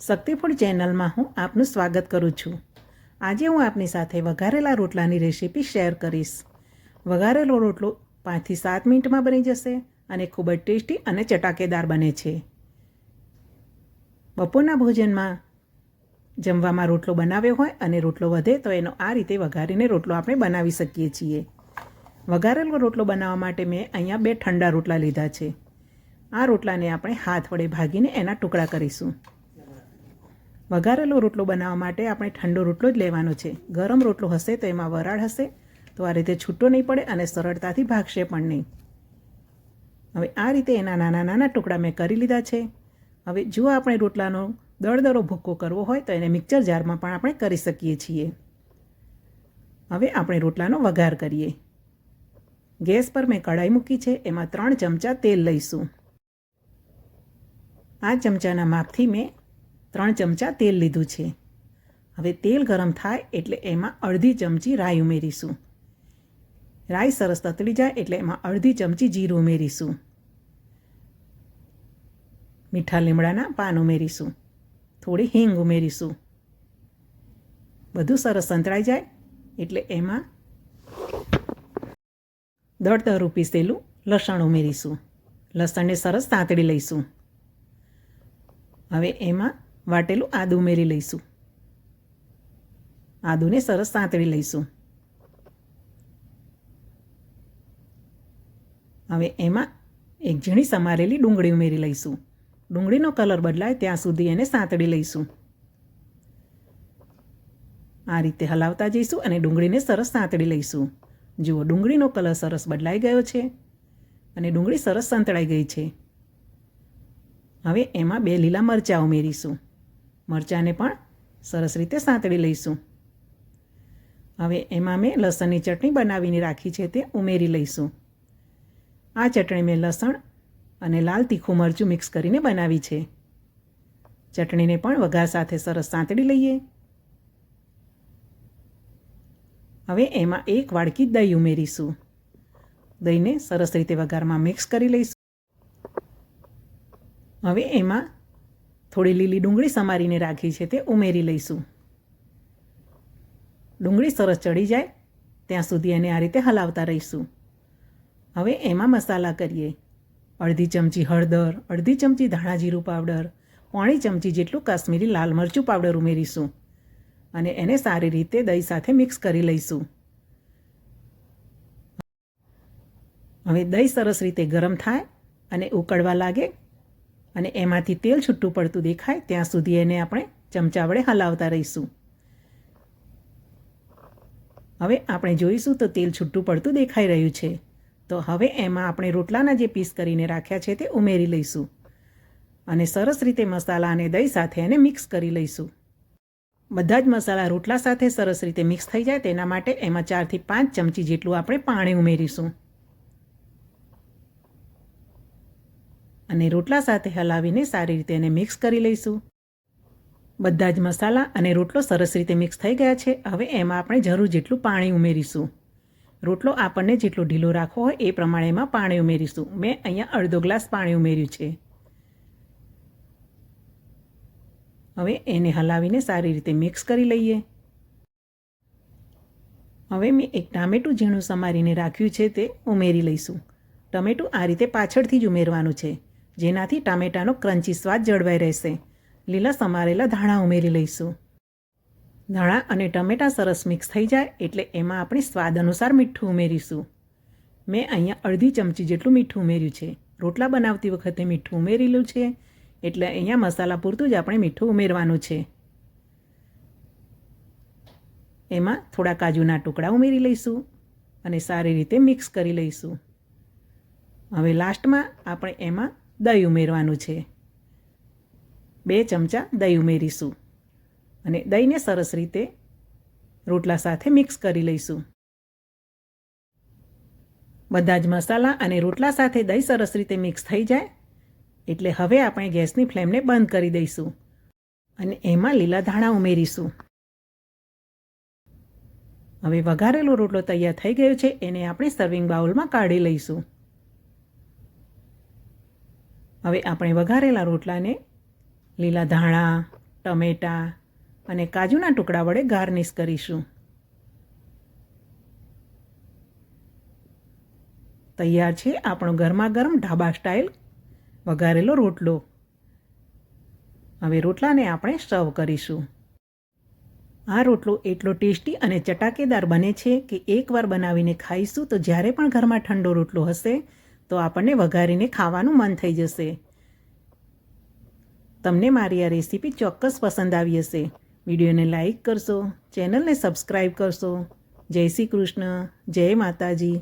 શક્તિફૂડ ચેનલમાં હું આપનું સ્વાગત કરું છું. આજે હું આપની સાથે વઘારેલા રોટલાની રેસીપી શેર કરીશ. વઘારેલો રોટલો પાંચથી સાત મિનિટમાં બની જશે અને ખૂબ જ ટેસ્ટી અને ચટાકેદાર બને છે. બપોરના ભોજનમાં જમવામાં રોટલો બનાવ્યો હોય અને રોટલો વધે તો એનો આ રીતે વઘારીને રોટલો આપણે બનાવી શકીએ છીએ. વઘારેલો રોટલો બનાવવા માટે મેં અહીંયા બે ઠંડા રોટલા લીધા છે. આ રોટલાને આપણે હાથ વડે ભાગીને એના ટુકડા કરીશું. વઘારેલો રોટલો બનાવવા માટે આપણે ઠંડો રોટલો જ લેવાનો છે. ગરમ રોટલો હશે તો એમાં વરાળ હશે. તો આ રીતે છૂટો નહીં પડે અને સરળતાથી ભાગશે પણ નહીં. હવે આ રીતે એના નાના નાના ટુકડા મેં કરી લીધા છે. હવે જો આપણે રોટલાનો દળદરો ભૂક્કો કરવો હોય તો એને મિક્સર જારમાં પણ આપણે કરી શકીએ છીએ. હવે આપણે રોટલાનો વઘાર કરીએ. ગેસ પર મેં કઢાઈ મૂકી છે. એમાં ત્રણ ચમચા તેલ લઈશું. આ ચમચાના માપથી મેં ત્રણ ચમચા તેલ લીધું છે. હવે તેલ ગરમ થાય એટલે એમાં અડધી ચમચી રાઈ ઉમેરીશું. રાઈ સરસ તતડી જાય એટલે એમાં અડધી ચમચી જીરું ઉમેરીશું. મીઠા લીમડાના પાન ઉમેરીશું. થોડી હિંગ ઉમેરીશું. બધું સરસ સંતળાઈ જાય એટલે એમાં દળદરું પીસેલું લસણ ઉમેરીશું. લસણને સરસ તાંતળી લઈશું. હવે એમાં વાટેલું આદું ઉમેરી લઈશું. આદુને સરસ સાંતળી લઈશું. હવે એમાં એક ઝીણી સમારેલી ડુંગળી ઉમેરી લઈશું. ડુંગળીનો કલર બદલાય ત્યાં સુધી એને સાંતળી લઈશું. આ રીતે હલાવતા જઈશું અને ડુંગળીને સરસ સાંતળી લઈશું. જુઓ, ડુંગળીનો કલર સરસ બદલાઈ ગયો છે અને ડુંગળી સરસ સંતળાઈ ગઈ છે. હવે એમાં બે લીલા મરચાં ઉમેરીશું. મરચાંને પણ સરસ રીતે સાંતળી લઈશું. હવે એમાં મેં લસણની ચટણી બનાવીને રાખી છે તે ઉમેરી લઈશું. આ ચટણી મેં લસણ અને લાલ તીખું મરચું મિક્સ કરીને બનાવી છે. ચટણીને પણ વઘાર સાથે સરસ સાંતળી લઈએ. હવે એમાં એક વાડકી દહીં ઉમેરીશું. દહીંને સરસ રીતે વઘારમાં મિક્સ કરી લઈશું. હવે એમાં થોડી લીલી ડુંગળી સમારીને રાખી છે તે ઉમેરી લઈશું. ડુંગળી સરસ ચડી જાય, ત્યાં સુધી એને આ રીતે હલાવતા રહીશું. હવે એમાં મસાલા કરીએ. અડધી ચમચી હળદર, અડધી ચમચી ધાણા જીરું પાવડર, પોણી ચમચી જેટલું કાશ્મીરી લાલ મરચું પાવડર ઉમેરીશું અને એને સારી રીતે દહીં સાથે મિક્સ કરી લઈશું. હવે દહીં સરસ રીતે ગરમ થાય અને ઉકળવા લાગે અને એમાંથી તેલ છૂટું પડતું દેખાય, ત્યાં સુધી એને આપણે ચમચા વડે હલાવતા રહીશું. હવે આપણે જોઈશું તો તેલ છૂટું પડતું દેખાઈ રહ્યું છે. તો હવે એમાં આપણે રોટલાના જે પીસ કરીને રાખ્યા છે તે ઉમેરી લઈશું. અને સરસ રીતે મસાલા અને દહીં સાથે એને મિક્સ કરી લઈશું. બધા જ મસાલા રોટલા સાથે સરસ રીતે મિક્સ થઈ જાય તેના માટે એમાં ચારથી પાંચ ચમચી જેટલું આપણે પાણી ઉમેરીશું. અને રોટલા સાથે હલાવીને સારી રીતે એને મિક્સ કરી લઈશું. બધા જ મસાલા અને રોટલો સરસ રીતે મિક્સ થઈ ગયા છે. હવે એમાં આપણે જરૂર જેટલું પાણી ઉમેરીશું. રોટલો આપણને જેટલો ઢીલો રાખવો હોય એ પ્રમાણે એમાં પાણી ઉમેરીશું. મેં અહીંયા અડધો ગ્લાસ પાણી ઉમેર્યું છે. હવે એને હલાવીને સારી રીતે મિક્સ કરી લઈએ. હવે મેં એક ટામેટું ઝીણું સમારીને રાખ્યું છે તે ઉમેરી લઈશું. ટમેટું આ રીતે પાછળથી જ ઉમેરવાનું છે. જેનાથી ટામેટાનો ક્રંચી સ્વાદ જળવાઈ રહેશે. લીલા સમારેલા ધાણા ઉમેરી લઈશું. ધાણા અને ટમેટાં સરસ મિક્સ થઈ જાય એટલે એમાં આપણે સ્વાદ અનુસાર મીઠું ઉમેરીશું. મેં અહીંયા અડધી ચમચી જેટલું મીઠું ઉમેર્યું છે. રોટલા બનાવતી વખતે મીઠું ઉમેરેલું છે એટલે અહીંયા મસાલા પૂરતું જ આપણે મીઠું ઉમેરવાનું છે. એમાં થોડા કાજુના ટુકડા ઉમેરી લઈશું અને સારી રીતે મિક્સ કરી લઈશું. હવે લાસ્ટમાં આપણે એમાં દહીં ઉમેરવાનું છે. બે ચમચા દહીં ઉમેરીશું અને દહીંને સરસ રીતે રોટલા સાથે મિક્સ કરી લઈશું. બધા જ મસાલા અને રોટલા સાથે દહીં સરસ રીતે મિક્સ થઈ જાય એટલે હવે આપણે ગેસની ફ્લેમને બંધ કરી દઈશું અને એમાં લીલા ધાણા ઉમેરીશું. હવે વઘારેલો રોટલો તૈયાર થઈ ગયો છે, એને આપણે સર્વિંગ બાઉલમાં કાઢી લઈશું. હવે આપણે વઘારેલા રોટલાને લીલા ધાણા, ટમેટાં અને કાજુના ટુકડા વડે ગાર્નિશ કરીશું. તૈયાર છે આપણો ગરમા ગરમ ઢાબા સ્ટાઇલ વઘારેલો રોટલો. હવે રોટલાને આપણે સર્વ કરીશું. આ રોટલો એટલો ટેસ્ટી અને ચટાકેદાર બને છે કે એકવાર બનાવીને ખાઈશું તો જ્યારે પણ ઘરમાં ઠંડો રોટલો હશે તો આપણને વઘારીને ખાવાનું મન થઈ જશે. તમને મારી આ રેસીપી ચોક્કસ પસંદ આવી હશે. વિડીયોને લાઇક કરશો, ચેનલને સબસ્ક્રાઈબ કરશો. જય શ્રી કૃષ્ણ, જય માતાજી.